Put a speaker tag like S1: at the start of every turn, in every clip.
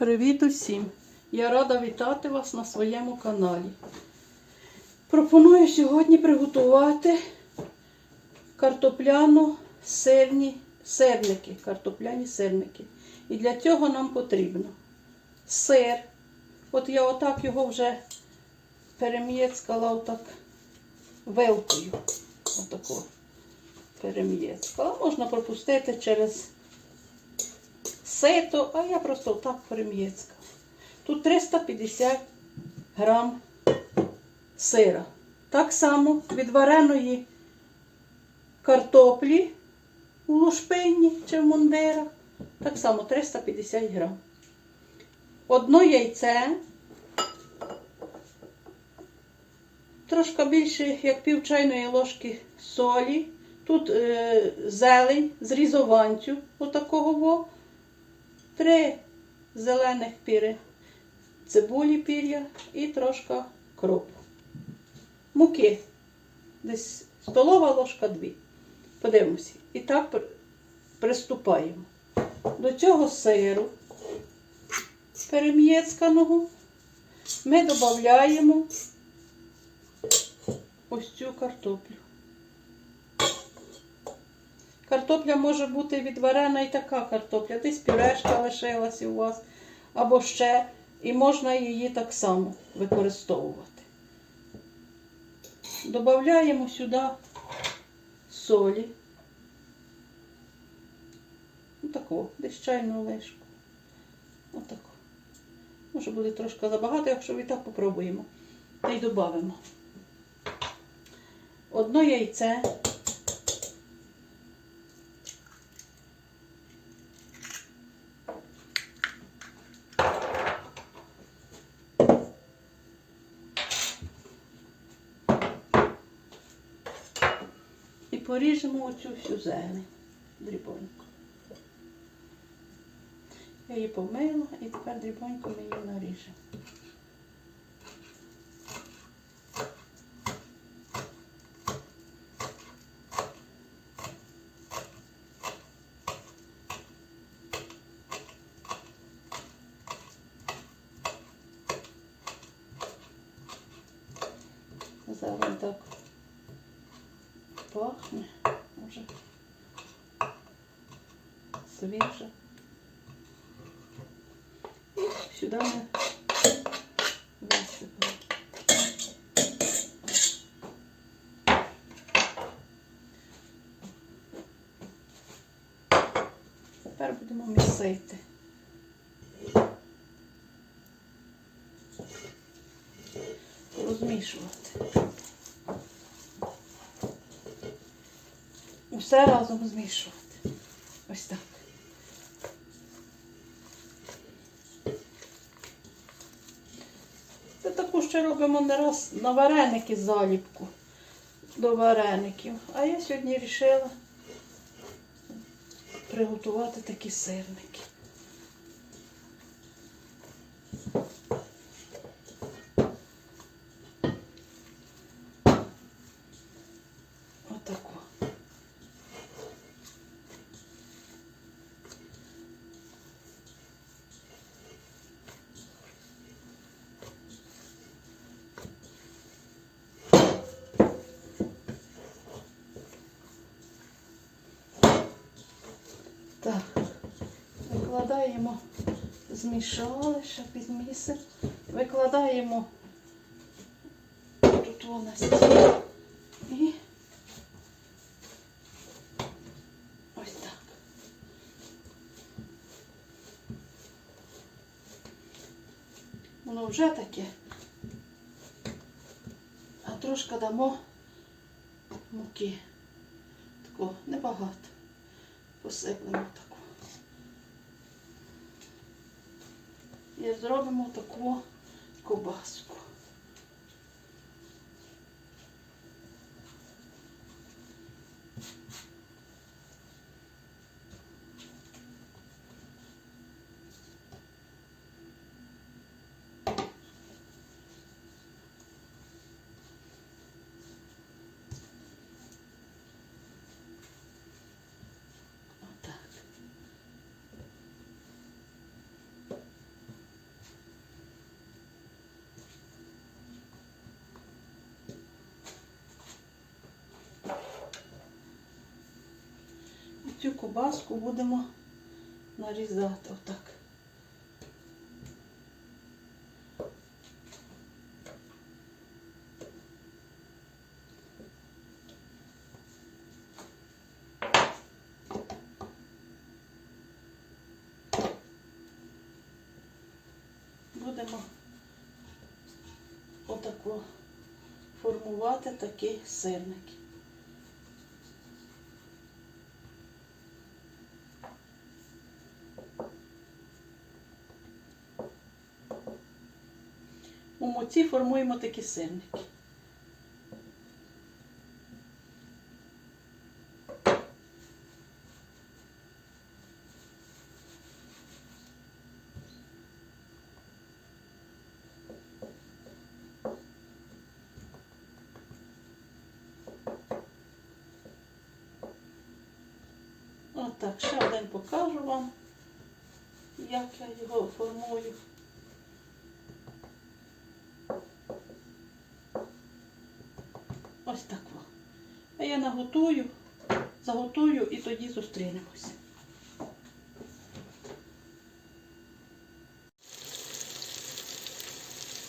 S1: Привіт усім! Я рада вітати вас на своєму каналі. Пропоную сьогодні приготувати картопляно сирні сирники. Картопляні сирники. І для цього нам потрібно сир. От я отак його вже перем'єцкала отак вилкою. Отако перем'єцкала. Можна пропустити через сито, а я просто так перем'єцкала. Тут 350 грам сира. Так само від вареної картоплі у лушпині чи в мундирах. Так само 350 грам. Одно яйце. Трошки більше, як пів чайної ложки солі. Тут е, зелень з різованцю, отакого во. Три зелених піри цибулі пір'я і трошки кропу. Муки. Десь столова ложка дві. Подивимося. І так приступаємо. До цього сиру перем'єцканого ми додаємо ось цю картоплю. Картопля може бути відварена і така картопля. Десь пюрешка лишилася у вас, або ще, і можна її так само використовувати. Додаємо сюди солі. Отаку, десь чайну лишку. Отаку. Може буде трошки забагато, якщо і так попробуємо. Та й додамо. Одно яйце. Поріжемо оцю всю зелень дрібонько. Я її помила і тепер дрібонько ми її наріжемо. Так пахне вже свіже. І сюди ми висипемо. Тепер будемо місити. Розмішувати. Усе разом змішувати. Ось так. Це таку ще робимо не раз на вареники заліпку до вареників. А я сьогодні вирішила приготувати такі сирники. Отако. Так, викладаємо, змішали, ще підмісимо. Викладаємо тут у нас і ось так. Воно вже таке. А трошки дамо муки. Такого небагато посиплемо таку. І зробимо таку ковбаску. Отак. Цю кубаску будемо нарізати отак. Будемо отако формувати такі сирники. У муці формуємо такі сирники. Отак, ще один покажу вам, як я його формую. Ось так. во. Наготую, заготую і тоді зустрінемося.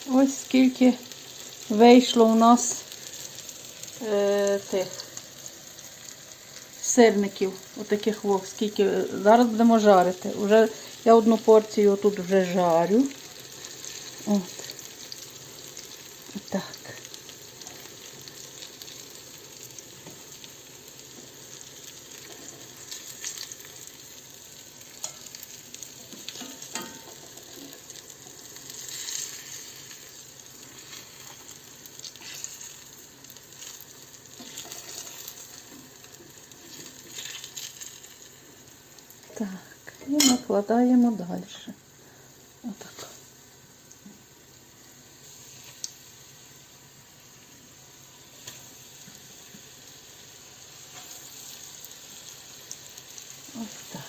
S1: Ось скільки вийшло у нас е, тих сирників, отаких вов, скільки зараз будемо жарити. Уже я одну порцію тут вже жарю. От. Так. і накладаємо далі. Отак. Ось так.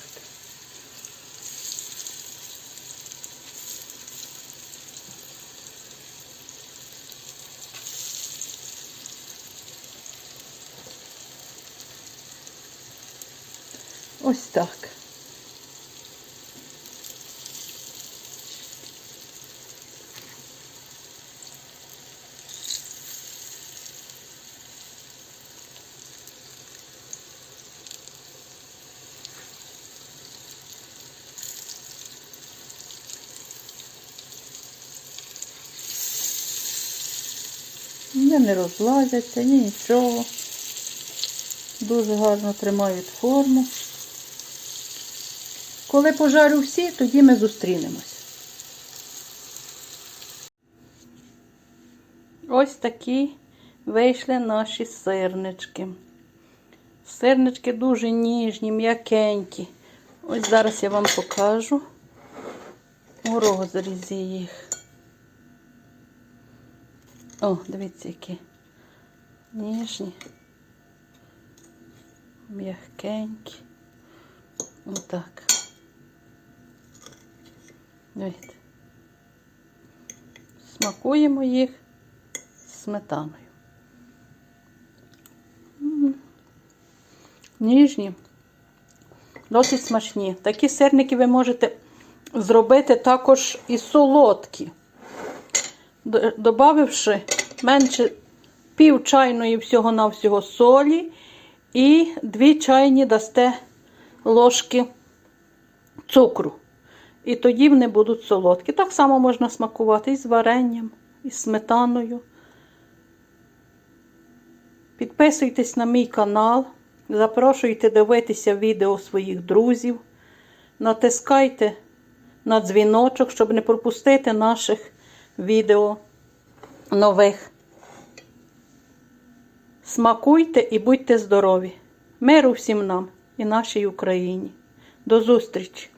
S1: Ось так. Вони не розлазяться, ні нічого. Дуже гарно тримають форму. Коли пожарю всі, тоді ми зустрінемось. Ось такі вийшли наші сирнички. Сирнички дуже ніжні, м'якенькі. Ось зараз я вам покажу у розрізі їх. О, дивіться, які ніжні, м'якенькі. Отак. Дивіться. Смакуємо їх сметаною. Ніжні, досить смачні. Такі сирники ви можете зробити також і солодкі. Д- Добавивши менше пів чайної всього-навсього солі і дві чайні дасте ложки цукру. І тоді вони будуть солодкі. Так само можна смакувати і з варенням, і з сметаною. Підписуйтесь на мій канал, запрошуйте дивитися відео своїх друзів, натискайте на дзвіночок, щоб не пропустити наших відео нових. Смакуйте і будьте здорові! Миру всім нам і нашій Україні. До зустрічі!